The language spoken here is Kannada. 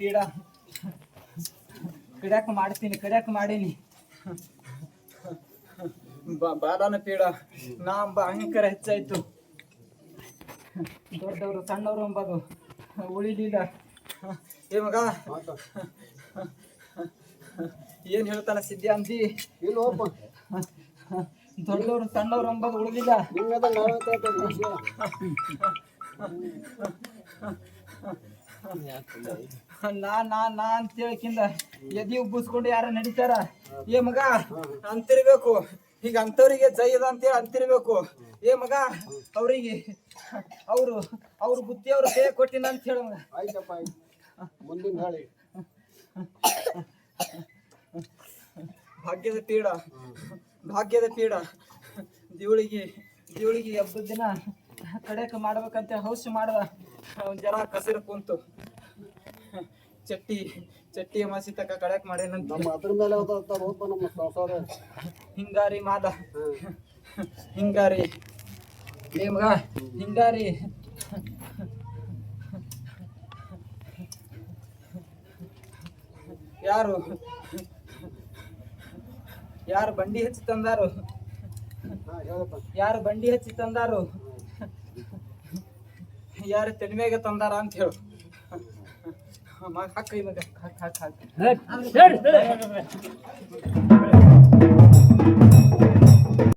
ತೀಡ. ಕಡ್ಯಾಕ ಮಾಡ್ತೀನಿ ಕಡ್ಯಾಕ ಮಾಡೀನಿ. ಬಾದಾನ ಪೀಡ. ನಾ ಭಯಂಕರ ಅಹಂಕಾರ ಹೆಚ್ಚಾಯ್ತು. ದೊಡ್ಡವರು ಸಣ್ಣವರು ಅಂಬದು. ಉಳಿಲಿಲ್ಲ ಏ ಮಗ. ಏನ್ ಹೇಳ್ತಾನ ಸಿದ್ಧ ಅಂದಿ ಇಲ್ಲ ದೊಡ್ಡವರು ಸಣ್ಣವರು ಎಂಬುದು ಉಳಿಲಿಲ್ಲ ನಾ ನಾ ನಾ ಅಂತ ಹೇಳಕಿಂದ ಎದಿ ಉಬ್ಬಿಸ್ಕೊಂಡು ಯಾರ ನಡೀತಾರ? ಏ ಮಗ ಅಂತಿರ್ಬೇಕು. ಈಗ ಅಂತವ್ರಿಗೆ ಜೈ ಅದ ಅಂತೇಳಿ ಅಂತಿರ್ಬೇಕು. ಏ ಮಗ ಅವ್ರಿಗೆ ಅವರು ಅವ್ರ ಬುದ್ಧಿ ಅವ್ರ ಕೈ ಕೊಟ್ಟಿನ ಅಂತ ಹೇಳ ಆಯ್ತಪ್ಪ ಮುಂದಿನ ಹೇಳಿ ಭಾಗ್ಯದ ಪೀಡ. ಭಾಗ್ಯದ ಪೀಡ. ದೇವಳಿಗೆ ದೇವಳಿಗೆ ಹಬ್ಬದ ದಿನ ಕಡೆಕ ಮಾಡ್ಬೇಕಂತ ಹೌಸ್ ಮಾಡ್ದ ಒಂದ್ ಜನ ಕಸಿರು ಕುಂತು. ಚಟ್ಟಿ ಚಟ್ಟಿ ಅಮಾಸಿ ತಕ ಕಡೆಕ್ ಮಾಡೇನಂತ ನಮ್ಮ ಅದ್ರ ಮೇಲೆ ನಮ್ಮ ಸಂಸಾರ. ಹಿಂಗಾರಿ ಮಾದ. ಹಿಂಗಾರಿ. ನಿಮ್ಗ ಹಿಂಗಾರಿ. ಯಾರು? ಯಾರು ಬಂಡಿ ಹಚ್ಚಿ ತಂದಾರು? ಯಾರು ಬಂಡಿ ಹಚ್ಚಿ ತಂದಾರು? ಯಾರು ತೆನ್ಮೇಗ ತಂದಾರ ಅಂತ ಹೇಳು. ಮಗ ಹಾಕ ಮಗ ಹಾಕ್ ಹಾಕ್ ಹಾಕ್.